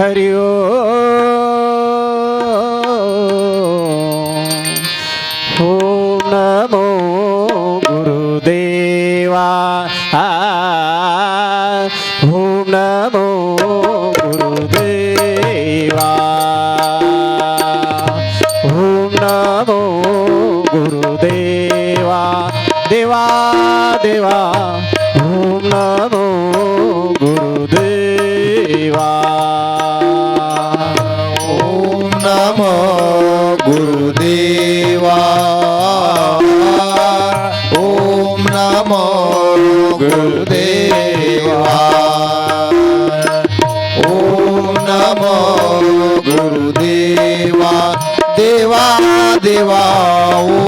हरि ओ નમો ગુરુદેવા ઓમ નમો ગુરુદેવા દેવા દેવા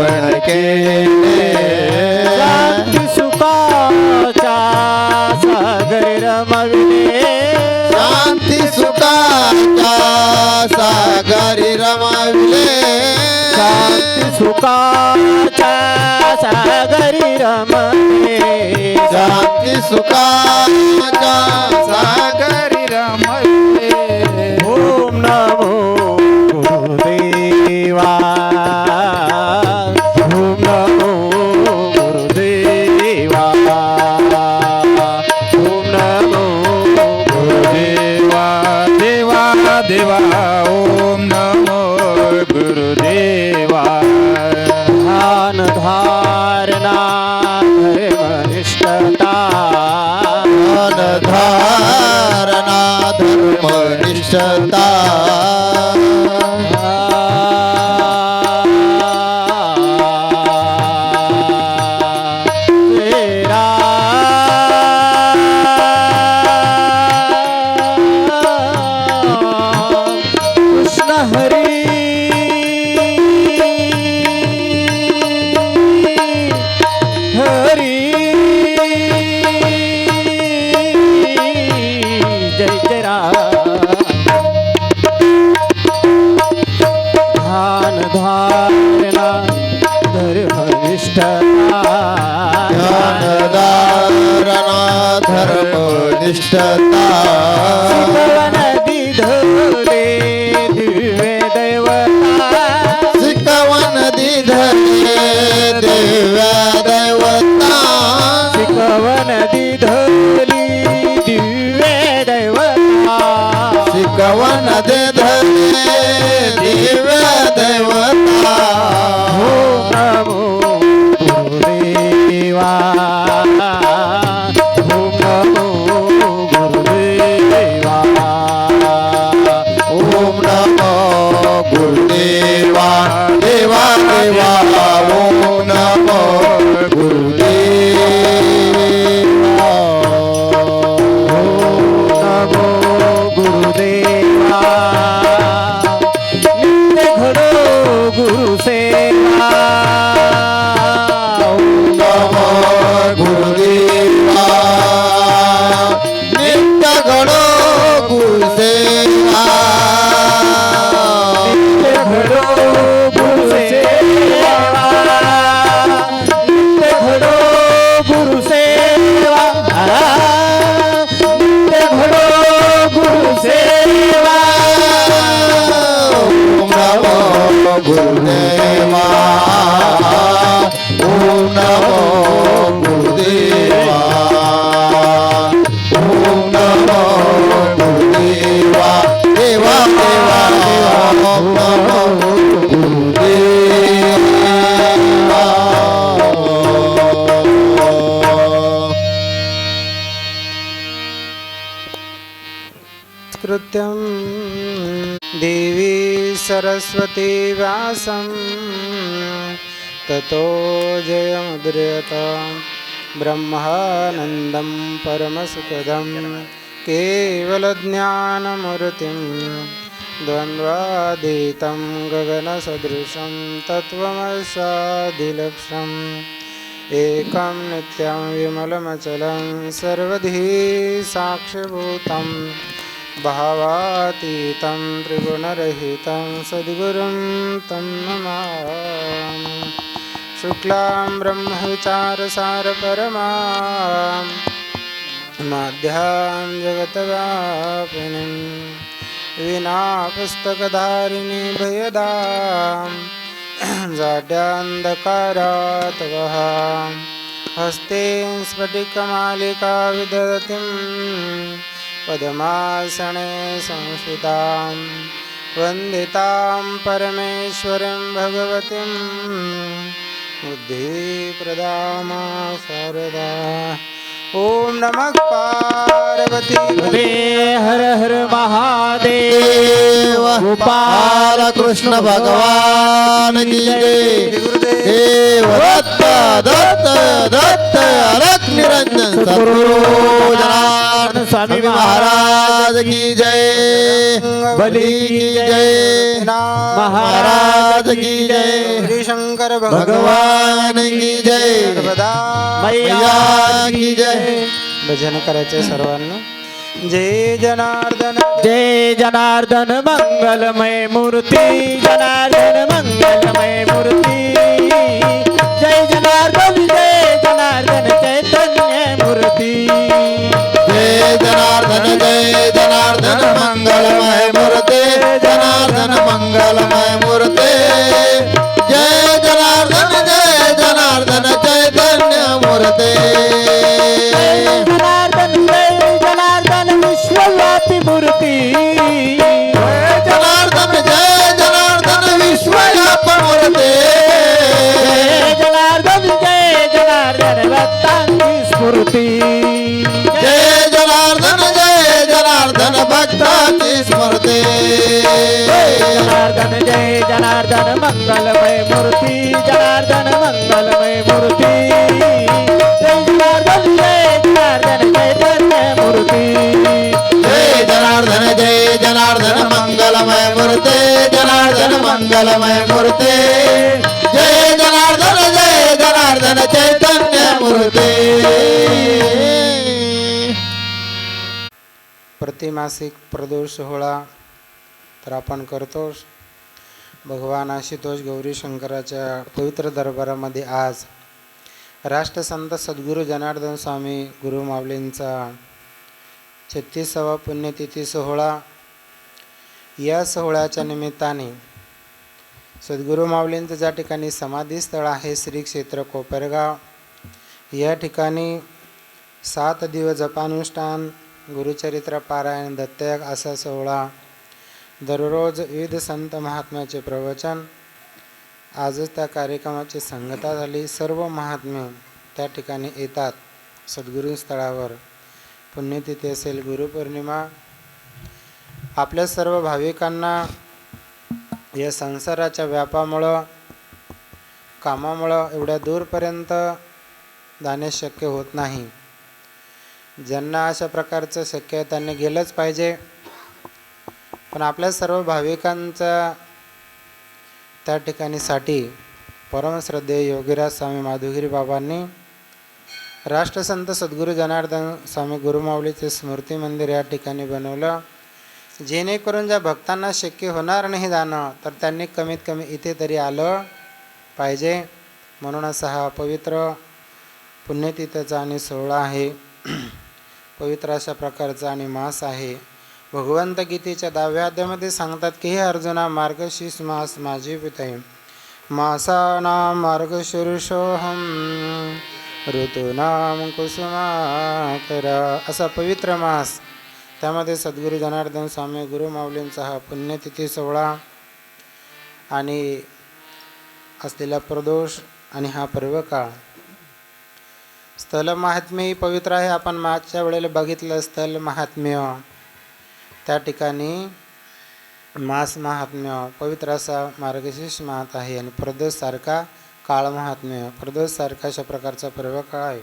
पावन केले शांती सुखाचा सागर रमविले। शांती सुखाचा सागर रमविले। शांती सुखाचा सागर रमविले। शांती सुखाचा सागर रमविले। गुरुसेवा नमो सरस्वतीव्यासं ततो जयमुद्रयत। ब्रह्मानन्दं परमसुखदं। केवलज्ञानमूर्तिं। द्वन्द्वातीतं गगनसदृशं। तत्त्वमसादिलक्षम् एकं नित्यं विमलमचलं। सर्वधी साक्षिभूतम् भावातीतं त्रिगुणरहितं सद्गुरुं तं नमामि। शुक्लां ब्रह्मविचारसारपरमां माध्यां जगतव्यापिनीं विना पुस्तकधारिणी भयदाम् जाड्यान्धकारात् वहां हस्ते स्फटिकमालिका विदतिम् पद्मासने संस्थितां वन्दितां परमेश्वरीं भगवतीं बुद्धिप्रदामा शारदा ॐ नमः पार्वती हरे हर हर महादेव। देव गोपाल कृष्ण भगवान की जय। दत्त दत्त दत्त अलख निरंजन सद्गुरु जनार्दन स्वामी महाराज की जय। बली की जय। महाराज की जय। हरिशंकर भगवान की जय। मैया की जय। भजन करायचे सर्वांना। जय जनार्दन। जय जनार्दन मंगलमय मूर्ती। जनार्दन भक्ताची स्मरते जनार्दन जय जनार्दन मंगलमय मूर्ती जनार्दन मंगलमय मूर्ती जय जनार्दन जय जनार्दन चैतन्य मूर्ती जय जनार्दन जय जनार्दन मंगलमय मूर्ते जनार्दन मंगलमय मूर्ते जय जनार्दन जय जनार्दन चैतन्य मूर्ते प्रतिमासिक प्रदोष सोहळा तर आपण करतोच. भगवान आशुतोष गौरी शंकराच्या पवित्र दरबारामध्ये आज राष्ट्रसंत सद्गुरू जनार्दन स्वामी गुरु माऊलींचा छत्तीसावा पुण्यतिथी सोहळा. या सोहळ्याच्या निमित्ताने सद्गुरू माऊलींचं ज्या ठिकाणी समाधीस्थळ आहे श्री क्षेत्र कोपरगाव या ठिकाणी सात दिवस जपानुष्ठान गुरुचरित्र पारायण दत्तयाग असा सोहळा दररोज विविध संत महात्म्याचे प्रवचन. आजच त्या कार्यक्रमाची सांगता झाली. सर्व महात्मे त्या ठिकाणी येतात सद्गुरू स्थळावर. पुण्यतिथी असेल गुरुपौर्णिमा आपल्या सर्व भाविकांना या संसाराच्या व्यापामुळं कामामुळं एवढ्या दूरपर्यंत जाणे शक्य होत नाही. ज्यांना अशा प्रकारचं शक्य आहे त्यांनी गेलंच पाहिजे. पण आपल्या सर्व भाविकांचा त्या ठिकाणी साठी योगीराज स्वामी माधुगिरी बाबांनी राष्ट्रसंत सद्गुरू जनार्दन स्वामी गुरुमाऊलीचे स्मृती मंदिर या ठिकाणी बनवलं. जेणेकरून ज्या भक्तांना शक्य होणार नाही जाणं तर त्यांनी कमीत कमी इथे तरी आलं पाहिजे. म्हणून असा हा पवित्र पुण्यतिथीचा आणि सोहळा आहे. पवित्र अशा प्रकारचा आणि मास आहे. भगवंत गीतेच्या दहाव्या अध्यामध्ये सांगतात की हे अर्जुना मार्गशीर्ष मास माझे पिते मासानां मार्गशीर्षोहम ऋतूनाम कुसुमाकर. असा पवित्र मास. त्यामध्ये सद्गुरू जनार्दन स्वामी गुरु माऊलींचा हा पुण्यतिथी सोहळा आणि असलेला प्रदोष आणि हा पर्व काळ स्थल महात्म्य ही पवित्र आहे. आपण मागच्या वेळेला बघितलं स्थल महात्म्य. त्या ठिकाणी मास महात्म्य पवित्र असा मार्गशीर्ष महात आहे आणि प्रदोषसारखा काळ महात्म्य प्रदोषसारखा अशा प्रकारचा पर्व काळ आहे.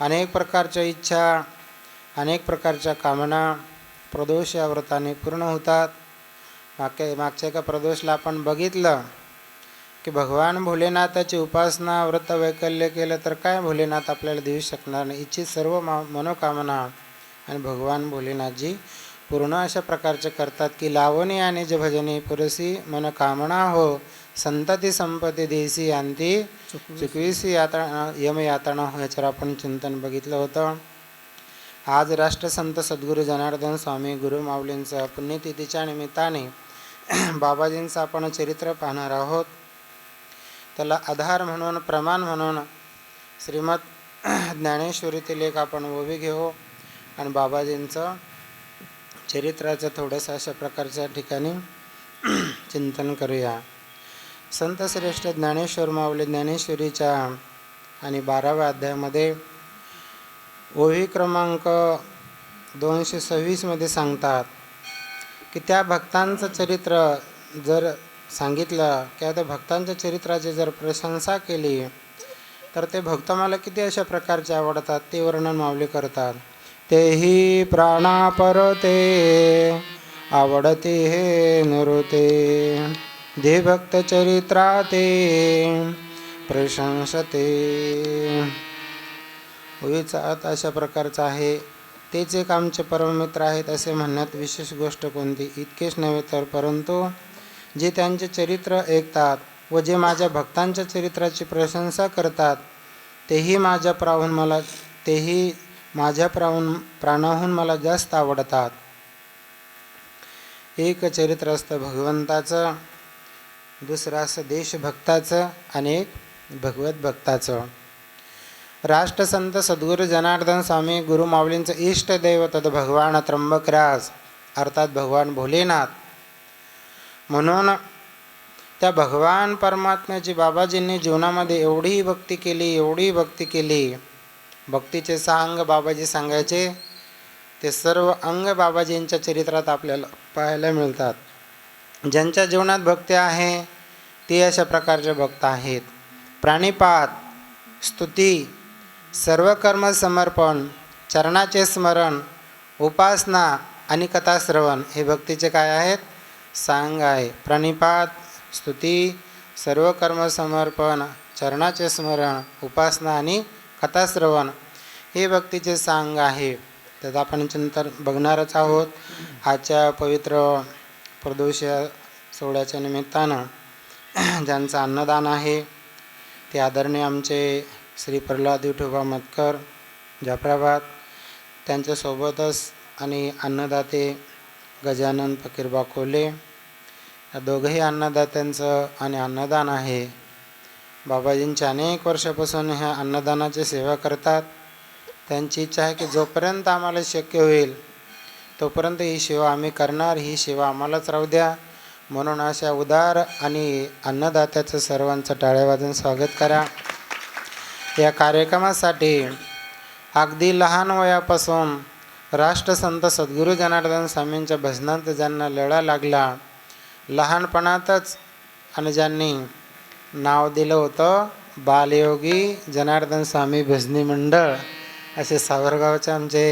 अनेक प्रकारच्या इच्छा अनेक प्रकारच्या कामना प्रदोष या व्रताने पूर्ण होतात. मागच्या मागच्या एका प्रदोषला आपण बघितलं. की भगवान भोलेनाथाची उपासना व्रत वैकल्य केलं तर काय भोलेनाथ आपल्याला देऊ शकणार नाही? इच्छित सर्व मा मनोकामना आणि भगवान भोलेनाथजी पूर्ण अशा प्रकारचे करतात की लावणी आणि जे भजनी पुरसी मनोकामना हो संतती संपत्ती देसी अंती चुकवीसी. यात्रा यमयात्रा हो याच्यावर आपण चिंतन बघितलं होतं. आज राष्ट्रसंत सद्गुरू जनार्दन स्वामी गुरु पुण्यतिथीच्या निमित्ताने बाबाजींचं आपण चरित्र पाहणार आहोत. त्याला आधार म्हणून प्रमाण म्हणून श्रीमद ज्ञानेश्वरीतील एक आपण ओवी घेऊ. आणि बाबाजींचं चरित्राचं थोडंसं अशा प्रकारच्या ठिकाणी चिंतन करूया. संत श्रेष्ठ ज्ञानेश्वर माऊली ज्ञानेश्वरीच्या आणि बाराव्या अध्यायामध्ये ओवी क्रमांक दोनशे सव्वीसमध्ये सांगतात की त्या भक्तांचं चरित्र जर सांगितलं किंवा त्या भक्तांच्या चरित्राची जर प्रशंसा केली तर ते भक्त मला किती अशा प्रकारचे आवडतात ते वर्णन माऊली करतात. तेही प्राणापरते आवडते हे नृते. दे भक्त चरित्राते प्रशंसते. ओळीचा अशा प्रकारचा आहे. तेच एक आमचे परममित्र आहेत असे म्हणण्यात विशेष गोष्ट कोणती? इतकेच नव्हे तर परंतु जे त्यांचे चरित्र ऐकतात व जे माझ्या भक्तांच्या चरित्राची प्रशंसा करतात तेही माझ्या प्राहून मला तेही माझ्या प्राहून प्राणाहून मला जास्त आवडतात. एक चरित्र असतं भगवंताचं दुसरं असं देशभक्ताचं आणि एक भगवत भक्ताचं. राष्ट्रसंत सद्गुरू जनार्दन स्वामी गुरुमाऊलींचं माऊलींचं इष्ट दैवत भगवान त्र्यंबकरास अर्थात भगवान भोलेनाथ म्हणून त्या भगवान परमात्म्याची बाबाजींनी जीवनामध्ये एवढी भक्ती केली एवढी भक्ती केली. भक्तीचे सहा अंग बाबाजी सांगायचे ते सर्व अंग बाबाजींच्या चरित्रात आपल्याला पाहायला मिळतात. ज्यांच्या जीवनात भक्ती आहे ते अशा प्रकारचे भक्त आहेत. प्राणिपात स्तुती सर्व कर्म समर्पण चरणाचे स्मरण उपासना आणि कथाश्रवण हे भक्तीचे काय आहेत? सांग आहे प्रणिपात स्तुती सर्व कर्मसमर्पण चरणाचे स्मरण उपासना आणि कथाश्रवण. हे भक्तीचे सांग आहे. त्यात आपण नंतर बघणारच आहोत. आजच्या पवित्र प्रदोष सोहळ्याच्या निमित्तानं ज्यांचं अन्नदान आहे ते आदरणीय आमचे श्री प्रल्हाद विठोबा मतकर जाफराबाद त्यांच्यासोबतच आणि अन्नदाते गजानन फकीरबा कोले या दोघंही अन्नदात्यांचं आणि अन्नदान आहे. बाबाजींच्या अनेक वर्षापासून ह्या अन्नदानाची सेवा करतात. त्यांची इच्छा आहे की जोपर्यंत आम्हाला शक्य होईल तोपर्यंत ही सेवा आम्ही करणार ही सेवा आम्हालाच राहू द्या. म्हणून अशा उदार आणि अन्नदात्याचं सर्वांचं टाळेवाजून स्वागत करा. या कार्यक्रमासाठी अगदी लहान वयापासून राष्ट्रसंत सद्गुरू जनार्दन स्वामींच्या भजनांत ज्यांना लढा लागला लहानपणातच अनुजांनी नाव दिलं होतं बालयोगी जनार्दन स्वामी भजनी मंडळ. असे सावरगावचे आमचे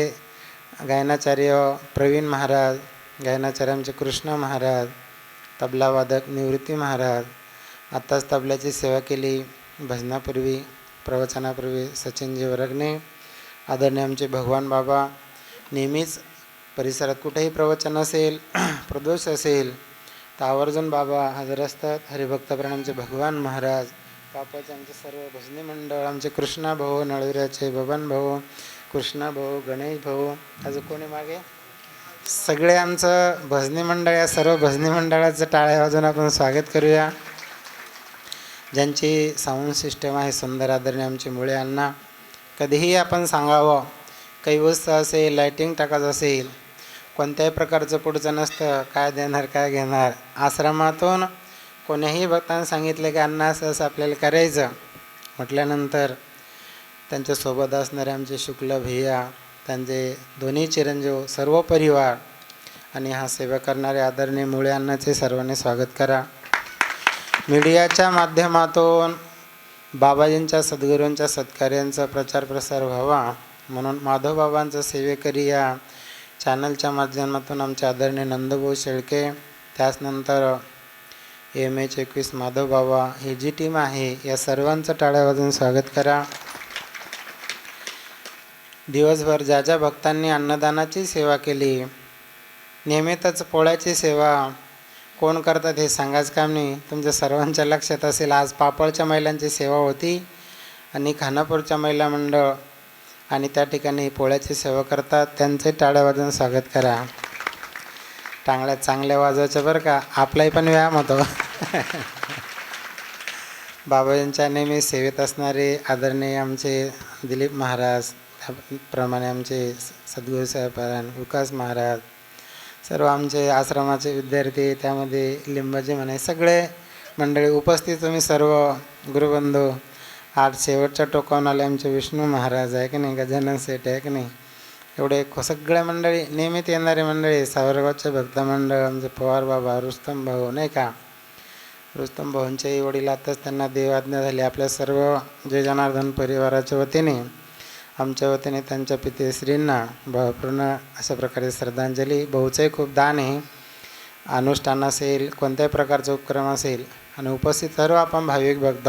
गायनाचार्य प्रवीण महाराज गायनाचार्य आमचे कृष्ण महाराज तबलावादक निवृत्ती महाराज आत्ताच तबल्याची सेवा केली भजनापूर्वी प्रवचनापूर्वी सचिनजी वरगणे आदरणीय आमचे भगवान बाबा नेहमीच परिसरात कुठेही प्रवचन असेल प्रदोष असेल तावर्जन बाबा हजर असतात. हरिभक्तप्राण आमचे भगवान महाराज बापाचे आमचे सर्व भजनी मंडळ आमचे कृष्णा भाऊ नळविराचे बबन भाऊ कृष्णा भाऊ गणेश भाऊ. अजून कोणी मागे? सगळे आमचं भजनी मंडळ या सर्व भजनी मंडळाचं टाळ्या वाजून आपण स्वागत करूया. ज्यांची साऊंड सिस्टम आहे सुंदर आदरणी आमची मुळे अण्णा कधीही आपण सांगावं काही वस्तू असेल लाईटिंग टाकायचं असेल कोणत्याही प्रकारचं पुढचं नसतं काय देणार काय घेणार. आश्रमातून कोण्याही भक्तांना सांगितलं की अण्णा असं असं आपल्याला करायचं. म्हटल्यानंतर त्यांच्यासोबत असणारे आमचे शुक्ल भैया त्यांचे दोन्ही चिरंजीव सर्व परिवार आणि हा सेवा करणारे आदरणीय मुळे अण्णाचे सर्वांनी स्वागत करा. मीडियाच्या माध्यमातून बाबाजींच्या सद्गुरूंच्या सत्कार्यांचा प्रचार प्रसार व्हावा. म्हणून माधवबाबांचं सेवेकरी या चॅनलच्या माध्यमातून आमचे आदरणीय नंदभाऊ शेळके त्याचनंतर एम एच एकवीस माधव बाबा ही जी टीम आहे या सर्वांचं टाळ्या वाजून स्वागत करा. दिवसभर ज्या ज्या भक्तांनी अन्नदानाची सेवा केली नियमितच पोळ्याची सेवा कोण करतात हे सांगाच काम नाही. तुमच्या सर्वांच्या लक्षात असेल आज पापडच्या महिलांची सेवा होती आणि खानापूरच्या महिला मंडळ आणि त्या ठिकाणी पोळ्याची सेवा करतात. त्यांचे टाळ्या वाजून स्वागत करा. टांगड्या चांगल्या वाजवायचं बरं का. आपलाही पण व्यायाम होतो. बाबाजींच्या नेहमी सेवेत असणारे आदरणीय आमचे दिलीप महाराज त्याप्रमाणे आमचे सद्गुरू साहेबान विकास महाराज सर्व आमचे आश्रमाचे विद्यार्थी त्यामध्ये लिंबाजी म्हणे सगळे मंडळी उपस्थित तुम्ही सर्व गुरुबंधू आज शेवटच्या टोकावून आले आमचे विष्णू महाराज आहे की नाही? गजानन सेठ आहे की नाही? एवढे सगळ्या मंडळी नियमित येणारे मंडळी सावरगावचे भक्त मंडळ आमचे पवार बाबा रुस्तम भाऊ नाही का? रुस्तम भाऊंच्याही वडील आताच त्यांना देवाज्ञा झाली. आपल्या सर्व जय जनार्दन परिवाराच्या वतीने आमच्या वतीने त्यांच्या पितेश्रींना भावपूर्ण अशा प्रकारे श्रद्धांजली. भाऊचंही खूप दान आहे. अनुष्ठान असेल कोणत्याही प्रकारचा उपक्रम असेल आणि उपस्थित सर्व आपण भाविक भक्त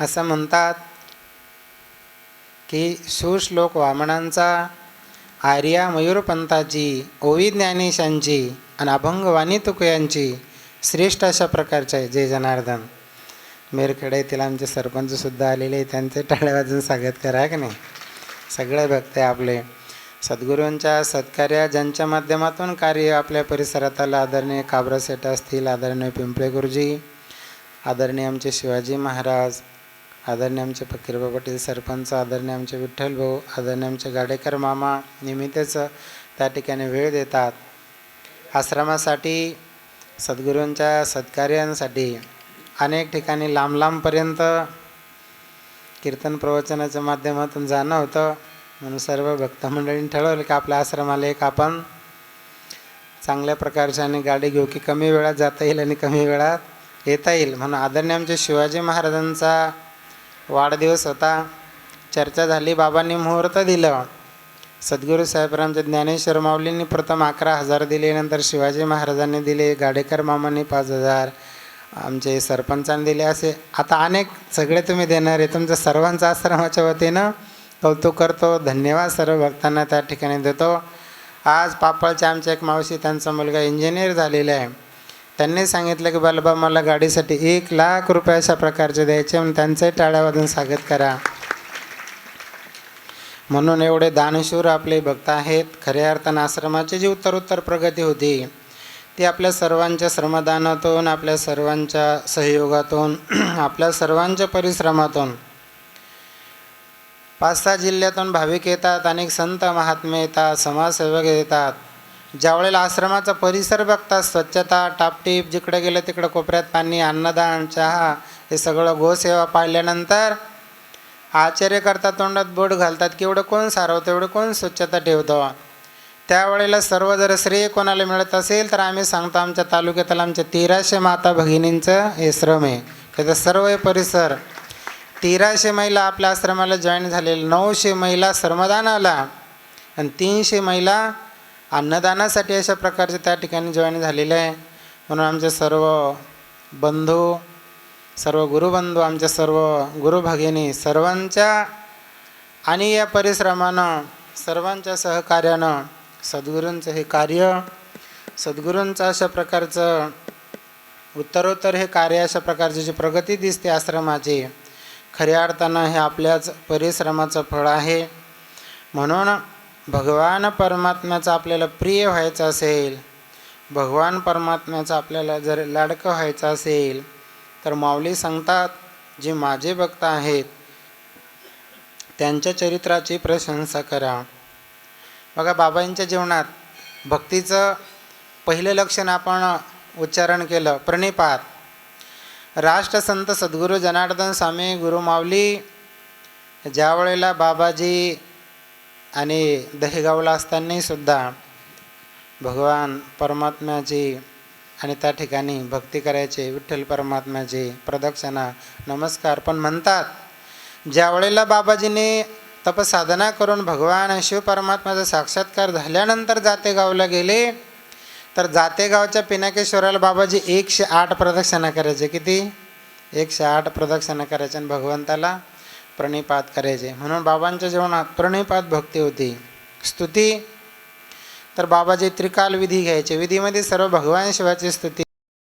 असं म्हणतात की सुश्लोक वामनांचा आर्या मयूरपंथाची ओवी ज्ञानेशांची आणि अभंगवाणी तुकयांची श्रेष्ठ अशा प्रकारचे आहे जय जनार्दन. मेरखेडा येथील आमचे सरपंचसुद्धा आलेले आहे त्यांचे टाळ्या वाजून स्वागत करा की नाही? सगळे भक्त आहे आपले. सद्गुरूंच्या सत्कार्या ज्यांच्या माध्यमातून कार्य आपल्या परिसरात आलं आदरणीय काबरा असतील आदरणीय पिंपळे गुरुजी आदरणीय आमचे शिवाजी महाराज आदरणीय आमचे फकीरबा पाटील सरपंच आदरणीय आमचे विठ्ठल भाऊ आदरणीय आमचे गाडेकर मामा निमित्तच त्या ठिकाणी वेळ देतात. आश्रमासाठी सद्गुरूंच्या सत्कार्यांसाठी अनेक ठिकाणी लांब लांबपर्यंत कीर्तन प्रवचनाच्या माध्यमातून जाणं होतं. म्हणून सर्व भक्तमंडळींनी ठरवलं की आपल्या आश्रमाला एक आपण चांगल्या प्रकारच्या आणि गाडी घेऊ की कमी वेळात जाता येईल आणि कमी वेळात येता येईल. म्हणून आदरणीय आमचे शिवाजी महाराजांचा वाढदिवस होता. चर्चा झाली बाबांनी मुहूर्त दिलं. सद्गुरू साहेबरामचे ज्ञानेश्वर माऊलींनी प्रथम अकरा हजार दिले नंतर शिवाजी महाराजांनी दिले गाडेकर मामांनी पाच हजार आमचे सरपंचांनी दिले असे. आता अनेक सगळे तुम्ही देणार आहे. तुमचं सर्वांचा आश्रमाच्या वतीनं कौतुक करतो. धन्यवाद सर्व भक्तांना त्या ठिकाणी देतो. आज पापळच्या आमच्या एक मावशी त्यांचा मुलगा इंजिनियर झालेला आहे. त्यांनी सांगितलं की बालबा मला गाडीसाठी एक लाख रुपये अशा प्रकारचे द्यायचे म्हणून त्यांचंही टाळ्या वाजून स्वागत करा. म्हणून एवढे दानशूर आपले भक्त आहेत. खऱ्या अर्थानं आश्रमाची जी उत्तरोत्तर प्रगती होती ती आपल्या सर्वांच्या श्रमदानातून आपल्या सर्वांच्या सहयोगातून आपल्या सर्वांच्या परिश्रमातून पाच सहा जिल्ह्यातून भाविक येतात अनेक संत महात्मे येतात समाजसेवक येतात. ज्यावेळेला आश्रमाचा परिसर बघतात स्वच्छता टापटीप जिकडे गेलं तिकडं कोपऱ्यात पाणी अन्नदान चहा हे सगळं गोसेवा पाळल्यानंतर आश्चर्य करता तोंडात बोट घालतात की एवढं कोण सारवतं एवढं कोण स्वच्छता ठेवतो? त्यावेळेला सर्व जर श्रेय कोणाला मिळत असेल तर आम्ही सांगतो आमच्या तालुक्यातला आमच्या तेराशे माता भगिनींचं हे श्रम आहे. त्याचा सर्व हे परिसर. तेराशे महिला आपल्या आश्रमाला जॉईन झालेले नऊशे महिला श्रमदानाला आणि तीनशे महिला अन्नदानासाठी अशा प्रकारचे त्या ठिकाणी जॉईन झालेले आहे. म्हणून आमचे सर्व बंधू सर्व गुरुबंधू आमच्या सर्व गुरुभगिनी सर्वांच्या आणि या परिश्रमानं सर्वांच्या सहकार्यानं सद्गुरूंचं हे कार्य सद्गुरूंचं अशा प्रकारचं उत्तरोत्तर हे कार्य अशा प्रकारची जी प्रगती दिसते आश्रमाची खऱ्या अर्थानं हे आपल्याच परिश्रमाचं फळ आहे. म्हणून भगवान परमात्म्याचं आपल्याला प्रिय व्हायचं असेल भगवान परमात्म्याचं आपल्याला जर लाडकं व्हायचं असेल तर माऊली सांगतात जे माझे भक्त आहेत त्यांच्या चरित्राची प्रशंसा करा. बघा बाबांच्या जीवनात भक्तीचं पहिलं लक्षण आपण उच्चारण केलं प्रणिपात. राष्ट्रसंत सद्गुरू जनार्दन स्वामी गुरुमावली ज्या वेळेला बाबाजी आणि दहेगावला असतानाही सुद्धा भगवान परमात्म्याची आणि त्या ठिकाणी भक्ती करायचे विठ्ठल परमात्म्याची प्रदक्षिणा नमस्कार पण म्हणतात. ज्या वेळेला बाबाजीने तपसाधना करून भगवान शिव परमात्म्याचा साक्षात्कार झाल्यानंतर जातेगावला गेले तर जातेगावच्या पिनाकेश्वराला बाबाजी एकशे आठ प्रदक्षिणा करायचे. किती? एकशे आठ प्रदक्षिणा करायचे आणि भगवंताला प्रणिपात करायचे म्हणून बाबांच्या जीवनात प्रणिपात भक्ती होती. स्तुती. तर बाबाजी त्रिकाल विधी घ्यायचे. विधीमध्ये सर्व भगवान शिवाची स्तुती.